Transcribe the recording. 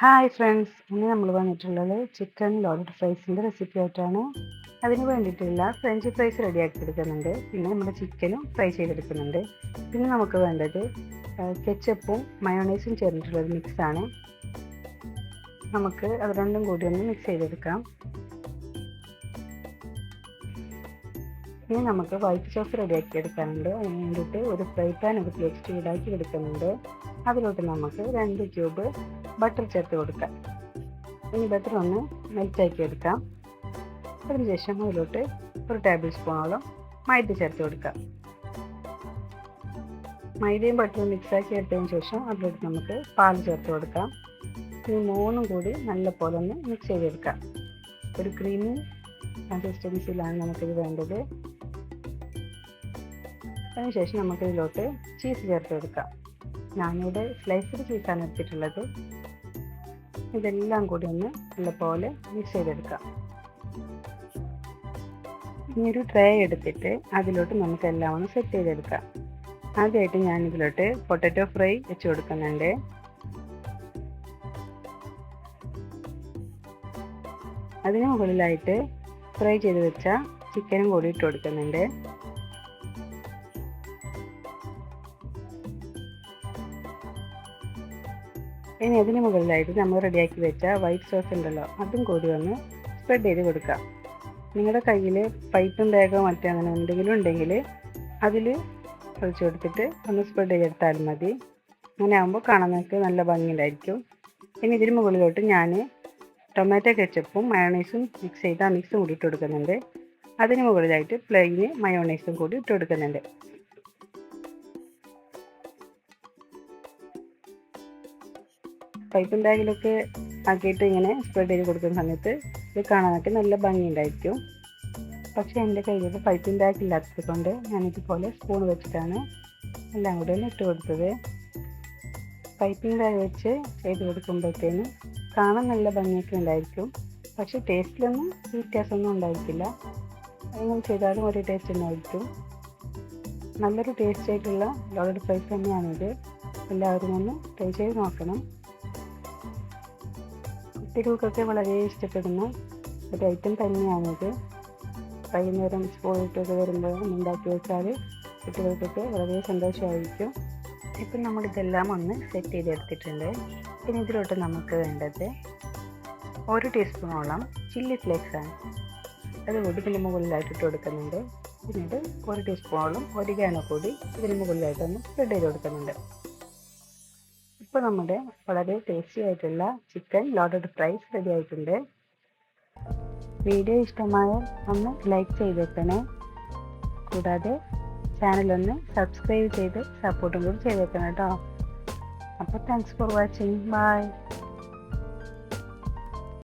Hi friends ഇന്ന് നമ്മൾ വന്നിട്ടുള്ളത് ചിക്കൻ ലോഡഡ് ഫ്രൈസിന്റെ റെസിപ്പി ആയിട്ടാണ്. അതിന് വേണ്ടിയിട്ടുള്ള ഫ്രഞ്ച് ഫ്രൈസ് റെഡിയാക്കി എടുക്കുന്നുണ്ട് പിന്നെ നമ്മുടെ ചിക്കനും ഫ്രൈ ചെയ്തെടുക്കുന്നുണ്ട്. പിന്നെ നമുക്ക് വേണ്ടത് കെച്ചപ്പും മയോണൈസും ചേർന്നിട്ടുള്ളൊരു മിക്സാണ് നമുക്ക് അത് രണ്ടും കൂടി ഒന്ന് മിക്സ് ചെയ്തെടുക്കാം. ഇനി നമുക്ക് വൈറ്റ് സോസ് റെഡിയാക്കി എടുക്കാനുണ്ട് അതിന് വേണ്ടിയിട്ട് ഒരു ഫ്രൈ പാൻ എടുത്ത് ചൂടാക്കി എടുക്കുന്നുണ്ട്. അതിലോട്ട് നമുക്ക് രണ്ട് ക്യൂബ് ബട്ടർ ചേർത്ത് കൊടുക്കാം. ഇനി ബട്ടർ ഒന്ന് മെൽറ്റാക്കി എടുക്കാം. അതിനുശേഷം അതിലോട്ട് ഒരു ടേബിൾ സ്പൂണോളം മൈദ ചേർത്ത് കൊടുക്കാം. മൈദയും ബട്ടറും മിക്സാക്കി എടുത്തതിന് ശേഷം അതിലോട്ട് നമുക്ക് പാൽ ചേർത്ത് കൊടുക്കാം. ഈ മൂന്നും കൂടി നല്ല പോലെ ഒന്ന് മിക്സ് ചെയ്തെടുക്കാം. ഒരു ക്രീമി കൺസിസ്റ്റൻസിയിലാണ് നമുക്കിത് വേണ്ടത്. അതിനുശേഷം നമുക്കിതിലോട്ട് ചീസ് ചേർത്ത് കൊടുക്കാം ഞാനിവിടെ സ്ലൈസ്ഡ് ചീസാണ് എടുത്തിട്ടുള്ളത്. ഇതെല്ലാം കൂടി ഒന്ന് നല്ലപോലെ മിക്സ് ചെയ്തെടുക്കാം. ഇനി ഒരു ട്രേ എടുത്തിട്ട് അതിലോട്ട് നമുക്ക് എല്ലാം ഒന്ന് സെറ്റ് ചെയ്തെടുക്കാം. ആദ്യമായിട്ട് ഞാൻ ഇതിലോട്ട് പൊട്ടറ്റോ ഫ്രൈ വെച്ച് കൊടുക്കുന്നുണ്ട്. അതിന് മുകളിലായിട്ട് ഫ്രൈ ചെയ്ത് വെച്ച ചിക്കനും കൂടി ഇട്ട് കൊടുക്കുന്നുണ്ട്. ഇനി അതിന് മുകളിലായിട്ട് നമ്മൾ റെഡിയാക്കി വെച്ച വൈറ്റ് സോസ് ഉണ്ടല്ലോ അതും കൂടി ഒന്ന് സ്പ്രെഡ് ചെയ്ത് കൊടുക്കാം. നിങ്ങളുടെ കയ്യിൽ പൈപ്പും ബാഗോ മറ്റോ അങ്ങനെ എന്തെങ്കിലും ഉണ്ടെങ്കിൽ അതിൽ ഒഴിച്ചു കൊടുത്തിട്ട് ഒന്ന് സ്പ്രെഡ് ചെയ്തെടുത്താൽ മതി. അങ്ങനെ ആകുമ്പോൾ കാണാൻ നിങ്ങൾക്ക് നല്ല ഭംഗിയുണ്ടായിരിക്കും ഇനി ഇതിന് മുകളിലോട്ട് ഞാൻ ടൊമാറ്റോ കെച്ചപ്പും മയോണൈസും മിക്സ് ചെയ്ത് ആ മിക്സും കൂടി ഇട്ട് കൊടുക്കുന്നുണ്ട്. അതിന് മുകളിലായിട്ട് പ്ലെയിന് മയോണൈസും കൂടി ഇട്ട് കൊടുക്കുന്നുണ്ട്. പൈപ്പും ബാഗിലൊക്കെ ആക്കിയിട്ട് ഇങ്ങനെ സ്പ്രെഡ് ചെയ്ത് കൊടുക്കുന്ന സമയത്ത് ഇത് കാണാനൊക്കെ നല്ല ഭംഗിയുണ്ടായിരിക്കും. പക്ഷേ എന്റെ കയ്യിൽ പൈപ്പിംഗ് ബാഗ് ഇല്ലാത്തത് കൊണ്ട് ഞാനിതുപോലെ സ്പൂൺ വെച്ചിട്ടാണ് എല്ലാം കൂടെ ഒന്ന് ഇട്ട് കൊടുത്തത്. പൈപ്പിംഗ് ബാഗ് വെച്ച് ചെയ്ത് കൊടുക്കുമ്പോഴത്തേനും കാണാൻ നല്ല ഭംഗിയൊക്കെ ഉണ്ടായിരിക്കും. പക്ഷേ ടേസ്റ്റിലൊന്നും വ്യത്യാസമൊന്നും ഉണ്ടായിരിക്കില്ല. എങ്ങനെ ചെയ്താലും ഒരേ ടേസ്റ്റ് ഉണ്ടായിരിക്കും നല്ലൊരു ടേസ്റ്റ് ആയിട്ടുള്ള ലോഡഡ് ഫ്രൈസ് തന്നെയാണിത്. എല്ലാവരും ഒന്ന് ട്രൈ ചെയ്ത് നോക്കണം. കുട്ടികൾക്കൊക്കെ വളരെ ഇഷ്ടപ്പെടുന്ന ഒരു ഐറ്റം തന്നെയാണിത്. വൈകുന്നേരം സ്കൂൾ വിട്ടൊക്കെ വരുമ്പോൾ ഉണ്ടാക്കി വെച്ചാൽ കുട്ടികൾക്കൊക്കെ വളരെ സന്തോഷമായിരിക്കും. ഇപ്പം നമ്മളിതെല്ലാം ഒന്ന് സെറ്റ് ചെയ്തെടുത്തിട്ടുണ്ട്. പിന്നെ ഇതിലോട്ട് നമുക്ക് വേണ്ടത് ഒരു ടീസ്പൂണോളം ചില്ലി ഫ്ലേക്സ് ആണ്. അത് കൂടി പിന്നെ മുകളിലായിട്ട് ഇട്ട് കൊടുക്കുന്നുണ്ട്. പിന്നീട് ഒരു ടീസ്പൂണോളം ഒരിഗാനോ കൂടി ഇതിന് മുകളിലായിട്ടൊന്ന് സ്പ്രെഡ് ചെയ്ത് കൊടുക്കുന്നുണ്ട്. ഇപ്പോൾ നമ്മുടെ വളരെ ടേസ്റ്റി ആയിട്ടുള്ള ചിക്കൻ ലോഡഡ് ഫ്രൈസ് റെഡി ആയിട്ടുണ്ട്. വീഡിയോ ഇഷ്ടമായ ഒന്ന് ലൈക്ക് ചെയ്തേക്കണേ. കൂടാതെ ചാനലൊന്ന് സബ്സ്ക്രൈബ് ചെയ്ത് സപ്പോർട്ടും കൂടി ചെയ്തേക്കണം കേട്ടോ അപ്പോൾ താങ്ക്സ് ഫോർ വാച്ചിങ് ബൈ